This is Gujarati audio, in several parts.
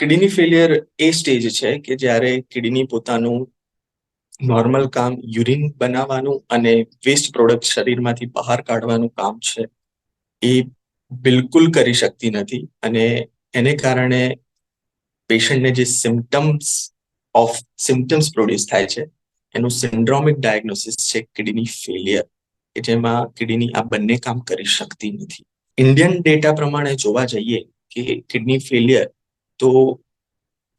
કિડની ફેલિયર એ સ્ટેજ છે કે જ્યારે કિડની પોતાનું નોર્મલ કામ યુરિન બનાવવાનું અને વેસ્ટ પ્રોડક્ટ શરીરમાંથી બહાર કાઢવાનું કામ છે, એ બિલકુલ કરી શકતી નથી. અને એને કારણે પેશન્ટને જે સિમ્ટમ્સ ઓફ સિમ્ટમ્સ પ્રોડ્યુસ થાય છે, એનું સિન્ડ્રોમિક ડાયગ્નોસિસ છે કિડની ફેલિયર, કે જેમાં કિડની આ બંને કામ કરી શકતી નથી. ઇન્ડિયન ડેટા પ્રમાણે જોવા જઈએ કે કિડની ફેલિયર તો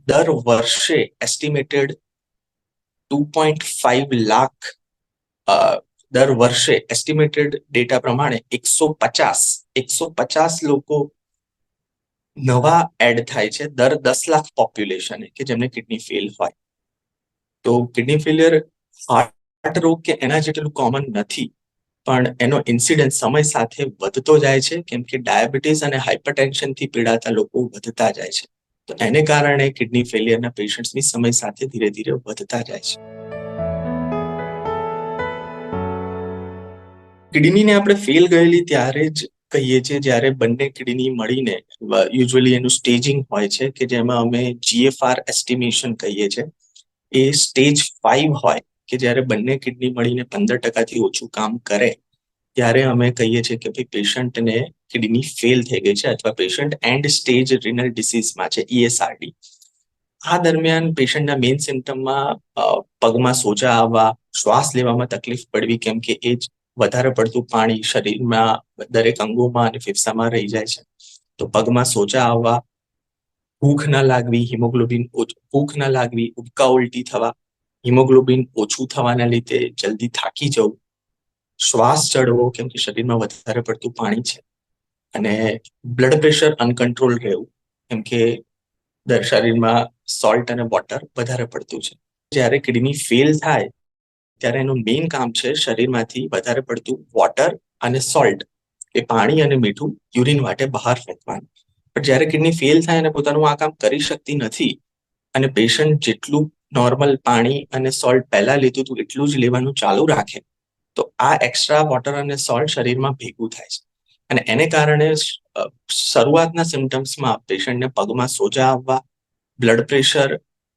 દર વર્ષે estimated two point five lakh દર વર્ષે એસ્ટિમેટેડ ડેટા પ્રમાણે એકસો પચાસ એકસો પચાસ લોકો નવા એડ થાય છે દર દસ લાખ પોપ્યુલેશને કે જેમને કિડની ફેલ હોય. તો કિડની ફેલિયર હાર્ટ રોગ કે એના જેટલું કોમન નથી, પણ એનો ઇન્સિડન્સ સમય સાથે વધતો જાય છે, કેમ કે ડાયાબિટીસ અને હાઇપરટેન્શનથી પીડાતા લોકો વધતા જાય છે. તો એને કારણે કિડની ફેલિયરના પેશન્ટ્સની સમય સાથે ધીરે ધીરે વધતા જાય છે. કિડનીને આપણે ફેલ ગયેલી ત્યારે જ કહીએ છીએ, જ્યારે બંને કિડની મળીને યુઝ્યુઅલી એનું સ્ટેજિંગ હોય છે, કે જેમાં અમે જીએફઆર એસ્ટિમેશન કહીએ છીએ, એ સ્ટેજ ફાઈવ હોય, કે જ્યારે બંને કિડની મળીને પંદર ટકાથી ઓછું કામ કરે ત્યારે અમે કહીએ છીએ કે ભાઈ પેશન્ટને કિડની ફેલ થઈ ગઈ છે અથવા પેશન્ટ એન્ડ સ્ટેજ રિનલ ડિસીઝમાં છે ઈએસઆરડી આ દરમિયાન પેશન્ટના મેઇન સિમ્ટમમાં પગમાં સોજા આવવા, શ્વાસ લેવામાં તકલીફ પડવી, કેમ કે એ વધારે પડતું પાણી શરીરમાં દરેક અંગોમાં અને ફેફસામાં રહી જાય છે. તો પગમાં સોજા આવવા, ભૂખ ન લાગવી, હિમોગ્લોબિન ભૂખ ન લાગવી, ઉબકા ઉલટી થવા, હિમોગ્લોબિન ઓછું થવાના લીધે જલ્દી થાકી જવું શ્વાસ ચડવો કેમ કે શરીરમાં વધારે પડતું પાણી છે. અને બ્લડ પ્રેશર અનકન્ટ્રોલ રહેવું, કેમ કે દર શરીરમાં સોલ્ટ અને વોટર વધારે પડતું છે. જ્યારે કિડની ફેલ થાય, ત્યારે એનું મેઇન કામ છે શરીરમાંથી વધારે પડતું વોટર અને સોલ્ટ એ પાણી અને મીઠું યુરિન વાટે બહાર ફેંકવાનું. પણ જ્યારે કિડની ફેલ થાય અને પોતાનું આ કામ કરી શકતી નથી, અને પેશન્ટ જેટલું નોર્મલ પાણી અને સોલ્ટ પહેલા લીધું હતું, એટલું જ લેવાનું ચાલુ રાખે તો આ એક્સ્ટ્રા વોટર અને સોલ્ટ શરીરમાં ભેગું થાય છે. અને એને કારણે શરૂઆતના સિમ્ટમ્સમાં પેશન્ટને પગમાં સોજા આવવા બ્લડ પ્રેશર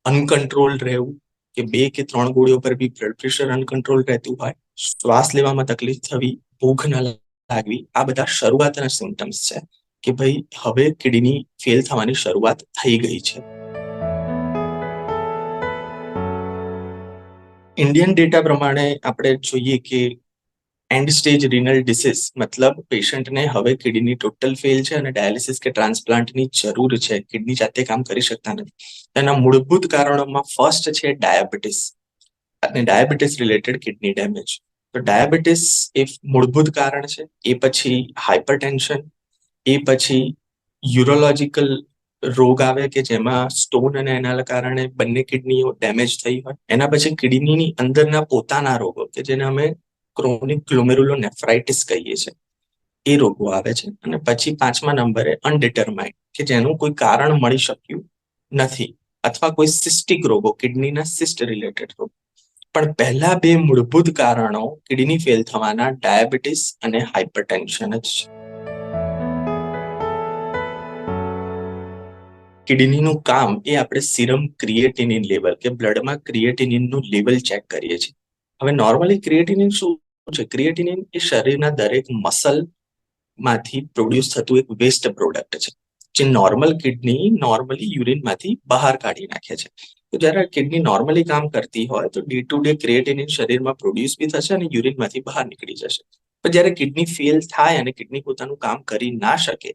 અનકન્ટ્રોલ રહેવું, કે બે કે ત્રણ ગોળીઓ પર બી બ્લડ પ્રેશર અનકન્ટ્રોલ રહેતું હોય, શ્વાસ લેવામાં તકલીફ થવી, ભૂખ ન લાગવી, આ બધા શરૂઆતના સિમ્ટમ્સ છે કે ભાઈ હવે કિડની ફેલ થવાની શરૂઆત થઈ ગઈ છે. ઇન્ડિયન ડેટા પ્રમાણે આપણે જોઈએ કે એન્ડ સ્ટેજ રિનલ ડિસીઝ મતલબ પેશન્ટને હવે કિડની ટોટલ ફેલ છે અને ડાયાલિસિસ કે ટ્રાન્સપ્લાન્ટની જરૂર છે. કિડની જાતે કામ કરી શકતા નથી. તેના મૂળભૂત કારણોમાં ફર્સ્ટ છે ડાયાબિટીસ અને ડાયાબિટીસ રિલેટેડ કિડની ડેમેજ તો ડાયાબિટીસ એ મૂળભૂત કારણ છે. એ પછી હાઇપરટેન્શન એ પછી યુરોલોજીકલ રોગ આવે કે જેમાં સ્ટોન અને એના કારણે બંને કિડનીઓ ડેમેજ થઈ હોય, એના પછી કિડનીની અંદરના પોતાના રોગો કે જેને અમે ક્રોનિક ગ્લોમેરુલો નેફ્રાઇટિસ કહીએ છીએ, એ રોગો આવે છે. અને પછી પાંચમા નંબરે અનડિટરમાઇન્ડ કે જેનું કોઈ કારણ મળી શક્યું નથી અથવા કોઈ સિસ્ટિક રોગો, કિડનીના સિસ્ટ રિલેટેડ રોગ. પણ પહેલા બે મૂળભૂત કારણો કિડની ફેલ થવાના ડાયાબિટીસ અને હાઇપરટેન્શન જ છે. કિડનીનું કામ એ આપણે સિરમ ક્રિએટિનિન લેવલ કે બ્લડમાં ક્રિએટિનિનનું લેવલ ચેક કરીએ છીએ. હવે નોર્મલી ક્રિએટિનિન શું છે? ક્રિએટિનિન એ શરીરના દરેક મસલમાંથી પ્રોડ્યુસ થતું એક વેસ્ટ પ્રોડક્ટ છે, જે નોર્મલ કિડની નોર્મલી યુરિનમાંથી બહાર કાઢી નાખે છે. તો જ્યારે કિડની નોર્મલી કામ કરતી હોય તો ડે ટુ ડે ક્રિએટિનિન શરીરમાં પ્રોડ્યુસ બી થશે અને યુરિનમાંથી બહાર નીકળી જશે. પણ જ્યારે કિડની ફેલ થાય અને કિડની પોતાનું કામ કરી ના શકે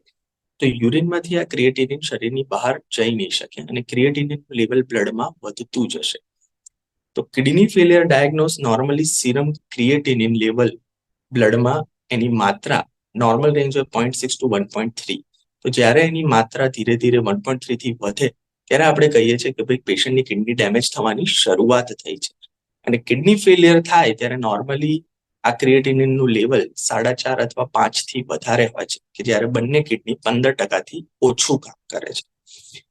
તો યુરિનમાંથી આ ક્રિએટિનિન શરીરની બહાર જઈ નહીં શકે અને ક્રિએટિનિન લેવલ બ્લડમાં વધતું જશે. તો kidney failure diagnose normally serum creatinine level બ્લડમાં એની માત્રા નોર્મલ રેન્જ હોય point six two one point three તો જ્યારે એની માત્રા ધીરે ધીરે વન પોઈન્ટ થ્રી થી વધે, ત્યારે આપણે કહીએ છીએ કે ભાઈ પેશન્ટની કિડની ડેમેજ થવાની શરૂઆત થઈ છે. અને કિડની ફેલિયર થાય ત્યારે નોર્મલી આ ક્રિએટિનિનનું લેવલ સાડા ચાર અથવા પાંચથી વધારે હોય છે, કે જ્યારે બંને કિડની પંદર ટકાથી ઓછું કામ કરે છે.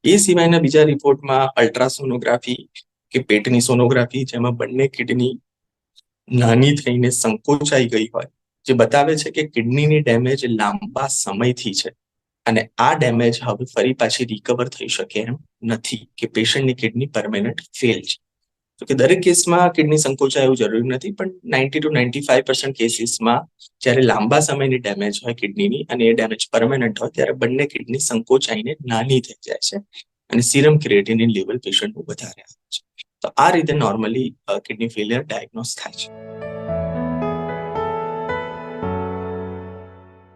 એ સિવાયના બીજા રિપોર્ટમાં અલ્ટ્રાસોનોગ્રાફી કે પેટની સોનોગ્રાફી જેમાં બંને કિડની નાની થઈને સંકોચાઈ ગઈ હોય, જે બતાવે છે કે કિડનીની ડેમેજ લાંબા સમયથી છે અને આ ડેમેજ હવે ફરી પાછી રિકવર થઈ શકે એમ નથી કે પેશન્ટની કિડની પરમેનન્ટ ફેલ છે. તો કે દરેક કેસમાં કિડની સંકોચાય એવું જરૂરી નથી, પણ ninety two ninety five percent કેસીસમાં જ્યારે લાંબા સમયની ડેમેજ હોય કિડનીની અને એ ડેમેજ પરમેનન્ટ હોય, ત્યારે બંને કિડની સંકોચાઈને નાની થઈ જાય છે અને સિરમ ક્રિએટિનિન લેવલ પેશન્ટનું વધારે આવે છે. તો આ રીતે નોર્મલી કિડની ફેલિયર ડાયગ્નોસ થાય છે.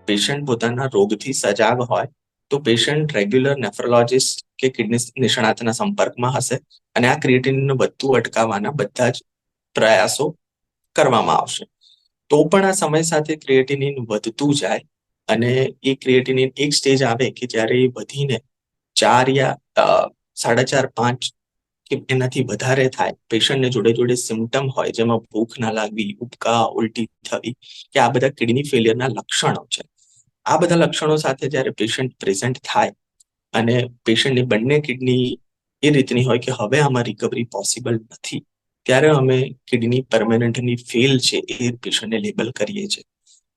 પેશન્ટ પોતાના રોગથી સજાગ હોય તો પેશન્ટ રેગ્યુલર નેફ્રોલોજીસ્ટ કે કિડની નિષ્ણાતના સંપર્કમાં હશે અને આ ક્રિએટિનનું બધું અટકાવવાના બધા જ પ્રયાસો કરવામાં આવશે. તો પણ આ સમય સાથે ક્રિએટિનિન વધતું જાય અને એ ક્રિએટિનિન એક સ્ટેજ આવે કે જ્યારે એ વધીને ચાર યા સાડા ચાર, પાંચ કે એનાથી વધારે થાય પેશન્ટને જોડે જોડે સિમ્ટમ હોય, જેમાં ભૂખ ના લાગવી, ઉબકા, ઉલટી થવી, કે આ બધા કિડની ફેલિયરના લક્ષણો છે. આ બધા લક્ષણો સાથે જ્યારે પેશન્ટ પ્રેઝન્ટ થાય અને પેશન્ટની બંને કિડની એ રીતની હોય કે હવે આમાં રિકવરી પોસિબલ નથી, ત્યારે અમે કિડની પરમેનન્ટની ફેલ છે એ પેશન્ટને લેબલ કરીએ છીએ.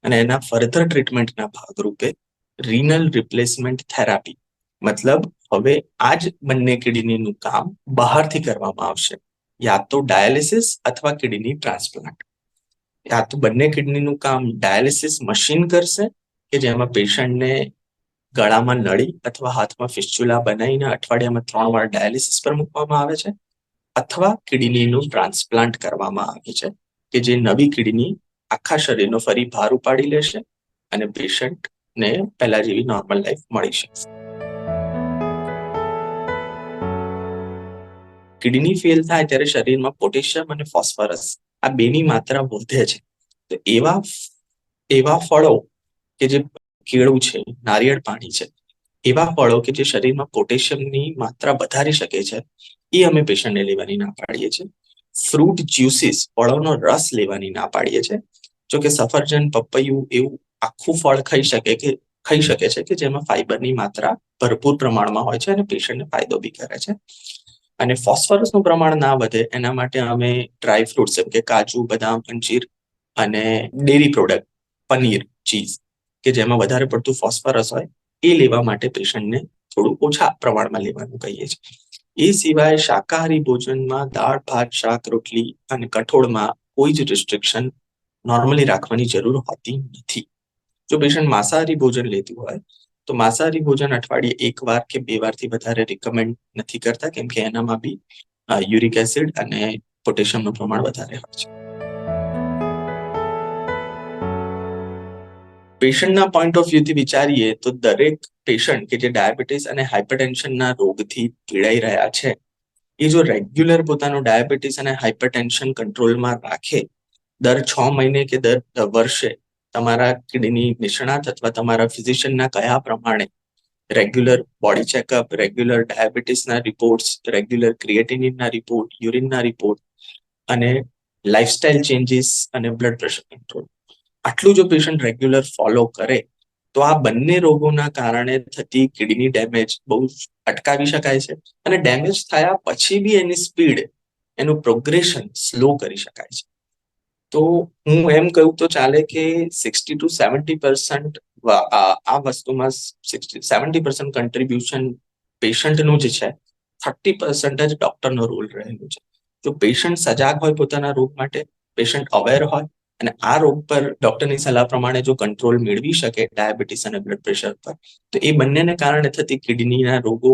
અને એના ફર્ધર ટ્રીટમેન્ટના ભાગરૂપે રિનલ રિપ્લેસમેન્ટ થેરાપી મતલબ હવે આ જ બંને કિડનીનું કામ બહારથી કરવામાં આવશે. યા તો ડાયાલિસિસ અથવા કિડની ટ્રાન્સપ્લાન્ટ યા તો બંને કિડનીનું કામ ડાયાલિસિસ મશીન કરશે કે જેમાં પેશન્ટને ગળામાં નળી અથવા હાથમાં ફિસ્ચ્યુલા બનાવીને અઠવાડિયામાં ત્રણ વાર ડાયાલિસિસ પર મૂકવામાં આવે છે અથવા કિડનીનું ટ્રાન્સપ્લાન્ટ કરવામાં આવે છે કે જે નવી કિડની આખા શરીરનો ફરી ભાર ઉપાડી લેશે અને પેશન્ટને પહેલા જેવી નોર્મલ લાઈફ મળી શકશે. કિડની ફેલ થાય ત્યારે શરીરમાં પોટેશિયમ અને ફોસ્ફરસ આ બેની માત્રા વધે છે. તો એવા એવા ફળો કે જે કેળું છે, નારિયેળ પાણી છે, એવા ફળો કે જે શરીરમાં પોટેશિયમની માત્રા વધારી શકે છે, એ અમે પેશન્ટને લેવાની ના પાડીએ છીએ. ફ્રૂટ જ્યુસીસ ફળોનો રસ લેવાની ના પાડીએ છીએ. જો કે સફરજન, પપૈયું એવું આખું ફળ ખાઈ શકે કે, ખાઈ શકે છે કે જેમાં ફાઈબરની માત્રા ભરપૂર પ્રમાણમાં હોય છે અને પેશન્ટને ફાયદો બી કરે છે. અને ફોસ્ફરસનું પ્રમાણ ના વધે એના માટે અમે ડ્રાય ફ્રૂટ્સ જેમ કે કાજુ, બદામ, અંજીર અને ડેરી પ્રોડક્ટ, પનીર, ચીઝ કે જેમાં વધારે પડતું ફોસ્ફરસ હોય, એ લેવા માટે પેશન્ટને થોડું ઓછા પ્રમાણમાં લેવાનું કહીએ છીએ. એ સિવાય શાકાહારી ભોજનમાં દાળ, ભાત, શાક, રોટલી અને કઠોળમાં કોઈ જ રિસ્ટ્રિક્શન નોર્મલી રાખવાની જરૂર હોતી નથી. જો પેશન્ટ માંસાહારી ભોજન લેતું હોય, તો માંસાહારી ભોજન અઠવાડિયે એક વાર કે બે વારથી વધારે રિકમેન્ડ નથી કરતા, કેમ કે એનામાં બી યુરિક એસિડ અને પોટેશિયમનું પ્રમાણ વધારે હોય છે. પેશન્ટના પોઈન્ટ ઓફ વ્યૂથી વિચારીએ તો દરેક પેશન્ટ કે જે ડાયાબિટીસ અને હાઇપરટેન્શનના રોગથી પીડાઈ રહ્યા છે, એ જો રેગ્યુલર પોતાનું ડાયાબિટીસ અને હાઇપરટેન્શન કંટ્રોલમાં રાખે, દર છ મહિને કે દર વર્ષે તમારા કિડની નિષ્ણાત અથવા તમારા ફિઝિશિયનના કયા પ્રમાણે રેગ્યુલર બોડી ચેકઅપ રેગ્યુલર ડાયાબિટીસના રિપોર્ટ્સ રેગ્યુલર ક્રિએટિનિનના રિપોર્ટ યુરિનના રિપોર્ટ અને લાઇફસ્ટાઇલ ચેન્જીસ અને બ્લડ પ્રેશર કંટ્રોલ આટલું જો પેશન્ટ રેગ્યુલર ફોલો કરે, તો આ બંને રોગોના કારણે થતી કિડની ડેમેજ બહુ અટકાવી શકાય છે અને ડેમેજ થયા પછી બી એની સ્પીડ એનું પ્રોગ્રેશન સ્લો કરી શકાય છે. તો હું એમ કહું તો ચાલે કે સિક્સટી ટુ સેવન્ટી પર્સન્ટ આ વસ્તુમાં સિક્સટી સેવન્ટી પર્સન્ટ કન્ટ્રીબ્યુશન પેશન્ટનું જ છે. થર્ટી પર્સન્ટ જ ડોક્ટરનો રોલ રહેલું છે. જો પેશન્ટ સજાગ હોય પોતાના રોગ માટે પેશન્ટ અવેર હોય અને આ રોગ પર ડોક્ટરની સલાહ પ્રમાણે જો કંટ્રોલ મેળવી શકે ડાયાબિટીસ અને બ્લડ પ્રેશર પર, તો એ બંનેને કારણે થતી કિડનીના રોગો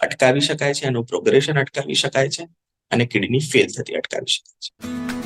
અટકાવી શકાય છે, એનું પ્રોગ્રેશન અટકાવી શકાય છે અને કિડની ફેલ થતી અટકાવી શકાય છે.